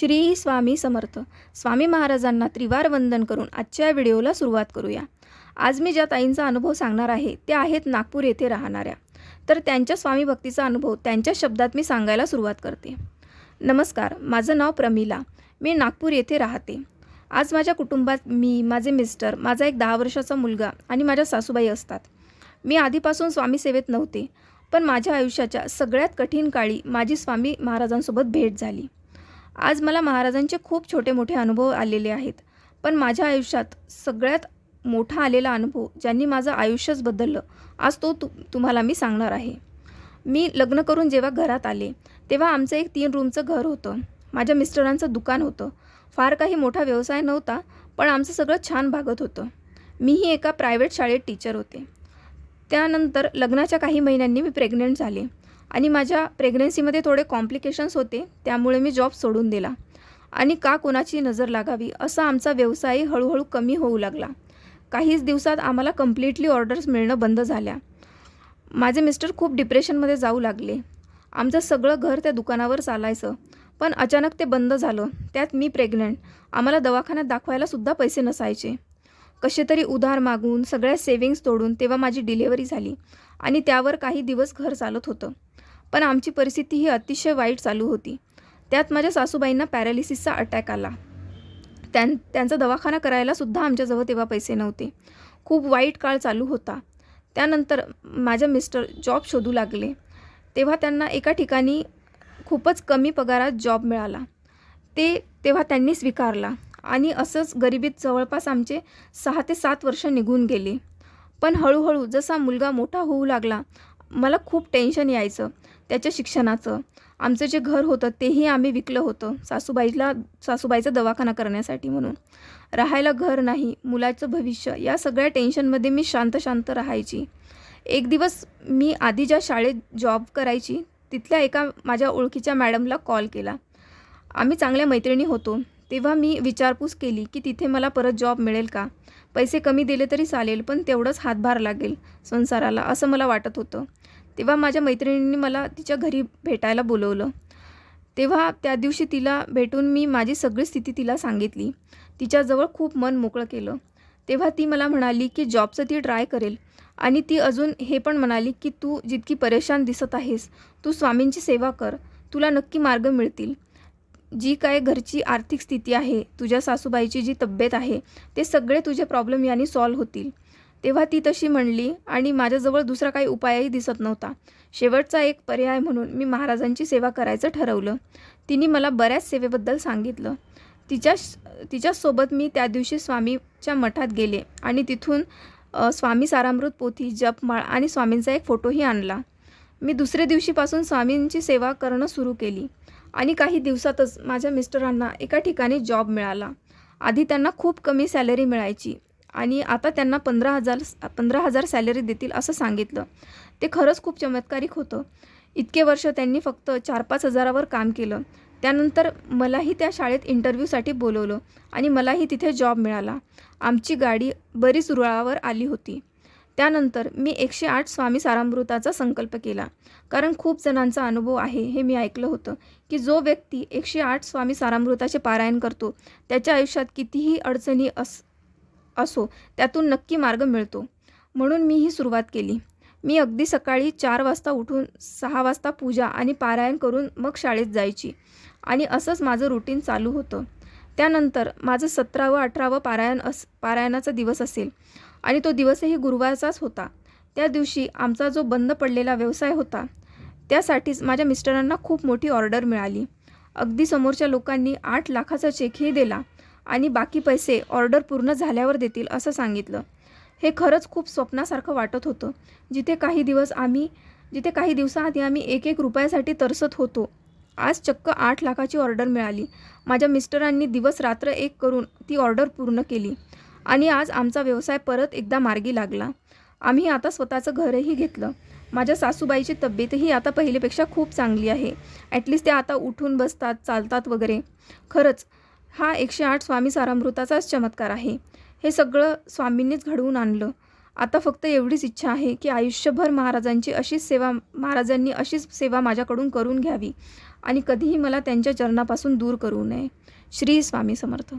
श्री स्वामी समर्थ. स्वामी महाराजांना त्रिवार वंदन करून आजच्या व्हिडिओला सुरुवात करूया. आज मी ज्या ताईंचा अनुभव सांगणार आहे त्या आहेत नागपूर येथे राहणाऱ्या. तर त्यांच्या स्वामी भक्तीचा अनुभव त्यांच्या शब्दात मी सांगायला सुरुवात करते. नमस्कार माझं नाव प्रमिला. मी नागपूर येथे राहते. आज माझ्या कुटुंबात मी माझे मिस्टर माझा एक दहा वर्षाचा मुलगा आणि माझ्या सासूबाई असतात. मी आधीपासून स्वामी सेवेत नव्हते पण माझ्या आयुष्याच्या सगळ्यात कठीण काळी माझी स्वामी महाराजांसोबत भेट झाली. आज मला महाराजांचे खूप छोटे मोठे अनुभव आलेले आहेत. पण माझ्या आयुष्यात सगळ्यात मोठा आलेला अनुभव ज्यांनी माझं आयुष्यच बदललं आज तो तु तुम्हाला मी सांगणार आहे. मी लग्न करून जेव्हा घरात आले तेव्हा आमचं एक तीन रूमचं घर होतं. माझ्या मिस्टरांचं दुकान होतं. फार काही मोठा व्यवसाय नव्हता पण आमचं सगळं छान भागत होतं. मीही एका प्रायव्हेट शाळेत टीचर होते. त्यानंतर लग्नाच्या काही महिन्यांनी मी प्रेग्नंट झाले. आणि माझ्या प्रेग्नन्सीमध्ये थोडे कॉम्प्लिकेशन्स होते त्यामुळे मी जॉब सोडून दिला. आणि का कोणाची नजर लागावी असा आमचा व्यवसाय हळूहळू कमी होऊ लागला. काहीच दिवसात आम्हाला कम्प्लिटली ऑर्डर्स मिळणं बंद झाल्या. माझे मिस्टर खूप डिप्रेशनमध्ये जाऊ लागले. आमचं सगळं घर त्या दुकानावर चालायचं पण अचानक ते बंद झालं. त्यात मी प्रेग्नंट आम्हाला दवाखान्यात दाखवायलासुद्धा पैसे नसायचे. कसे तरी उधार मागून सगळ्या सेविंग्स तोडून तेव्हा माझी डिलेवरी झाली आणि त्यावर काही दिवस घर चालत होतं. पण आमची परिस्थिती ही अतिशय वाईट चालू होती. त्यात माझ्या सासूबाईंना पॅरालिसिसचा अटॅक आला. त्यां त्यांचा दवाखाना करायलासुद्धा आमच्याजवळ तेव्हा पैसे नव्हते. खूप वाईट काळ चालू होता. त्यानंतर माझ्या मिस्टर जॉब शोधू लागले. तेव्हा त्यांना एका ठिकाणी खूपच कमी पगारात जॉब मिळाला. ते तेव्हा त्यांनी स्वीकारला आणि असंच गरिबीत जवळपास आमचे सहा ते सात वर्ष निघून गेले. पण हळूहळू जसा मुलगा मोठा होऊ लागला मला खूप टेन्शन यायचं. त्याच्या शिक्षणाचं. आमचं जे घर होतं तेही आम्ही विकलं होतं सासूबाईला सासूबाईचा दवाखाना करण्यासाठी म्हणून. राहायला घर नाही मुलाचं भविष्य या सगळ्या टेन्शनमध्ये मी शांत शांत राहायची. एक दिवस मी आधी ज्या शाळेत जॉब करायची तिथल्या एका माझ्या ओळखीच्या मॅडमला कॉल केला. आम्ही चांगल्या मैत्रिणी होतो. तेव्हा मी विचारपूस केली की तिथे मला परत जॉब मिळेल का? पैसे कमी दिले तरी चालेल पण तेवढंच हातभार लागेल संसाराला असं मला वाटत होतं. तेव्हा माझ्या मैत्रिणींनी मला तिच्या घरी भेटायला बोलवलं. तेव्हा त्या दिवशी तिला भेटून मी माझी सगळी स्थिती तिला सांगितली. तिच्याजवळ खूप मन मोकळं केलं. तेव्हा ती मला म्हणाली की जॉबचं ती ट्राय करेल. आणि ती अजून हे पण म्हणाली की तू जितकी परेशान दिसत आहेस तू स्वामींची सेवा कर. तुला नक्की मार्ग मिळतील. जी काय घरची आर्थिक स्थिती आहे तुझ्या सासूबाईची जी तब्येत आहे ते सगळे तुझे प्रॉब्लेम यांनी सॉल्व्ह होतील. तेव्हा ती तशी म्हणली आणि माझ्याजवळ दुसरा काही उपायही दिसत नव्हता. शेवटचा एक पर्याय म्हणून मी महाराजांची सेवा करायचं ठरवलं. तिने मला बऱ्याच सेवेबद्दल सांगितलं. तिच्या तिच्यासोबत मी त्या दिवशी स्वामीच्या मठात गेले आणि तिथून स्वामी सारामृत पोथी जपमाळ आणि स्वामींचा एक फोटोही आणला. मी दुसऱ्या दिवशीपासून स्वामींची सेवा करणं सुरू केली. आणि काही दिवसातच माझ्या मिस्टरांना एका ठिकाणी जॉब मिळाला. आधी त्यांना खूप कमी सॅलरी मिळायची. आणि आता त्यांना पंधरा हजार पंधरा हजार सॅलरी देतील असं सांगितलं. ते खरंच खूप चमत्कारिक होतं. इतके वर्ष त्यांनी फक्त चार पाच हजारावर काम केलं. त्यानंतर मलाही त्या शाळेत इंटरव्ह्यूसाठी बोलवलं आणि मलाही तिथे जॉब मिळाला. आमची गाडी बरीच रुळावर आली होती. त्यानंतर मी एकशे आठ स्वामी सारामृताचा संकल्प केला. कारण खूप जणांचा अनुभव आहे हे मी ऐकलं होतं की जो व्यक्ती एकशे आठ स्वामी सारामृताचे पारायण करतो त्याच्या आयुष्यात कितीही अडचणी अस असो त्यातून नक्की मार्ग मिळतो. म्हणून मी ही सुरुवात केली. मी अगदी सकाळी चार वाजता उठून सहा वाजता पूजा आणि पारायण करून मग शाळेत जायची. आणि असंच माझं रुटीन चालू होतं. त्यानंतर माझं सतरावं अठरावं पारायण अस पारायणाचा दिवस असेल. आणि तो दिवसही गुरुवारचाच होता. त्या दिवशी आमचा जो बंद पडलेला व्यवसाय होता त्यासाठीच माझ्या मिस्टरांना खूप मोठी ऑर्डर मिळाली. अगदी समोरच्या लोकांनी आठ लाखाचा चेकही दिला. आणि बाकी पैसे ऑर्डर पूर्ण झाल्यावर देतील असं सांगितलं. हे खरंच खूप स्वप्नासारखं वाटत होतं. जिथे काही दिवस आम्ही जिथे काही दिवसाआधी आम्ही एक एक रुपयासाठी तरसत होतो आज चक्क आठ लाखाची ऑर्डर मिळाली. माझ्या मिस्टरांनी दिवस रात्र एक करून ती ऑर्डर पूर्ण केली आणि आज आमचा व्यवसाय परत एकदा मार्गी लागला. आम्ही आता स्वतःचं घरही घेतलं. माझ्या सासूबाईची तब्येतही आता पहिलेपेक्षा खूप चांगली आहे. ॲटलिस्ट त्या आता उठून बसतात चालतात वगैरे. खरंच हा एकशे आठ स्वामी सारामृताचाच चमत्कार आहे. हे सगळं स्वामींनीच घडवून आणलं. आता फक्त एवढीच इच्छा आहे की आयुष्यभर महाराजांची अशीच सेवा महाराजांनी अशीच सेवा माझ्याकडून करून घ्यावी आणि कधीही मला त्यांच्या चरणापासून दूर करू नये. श्री स्वामी समर्थ.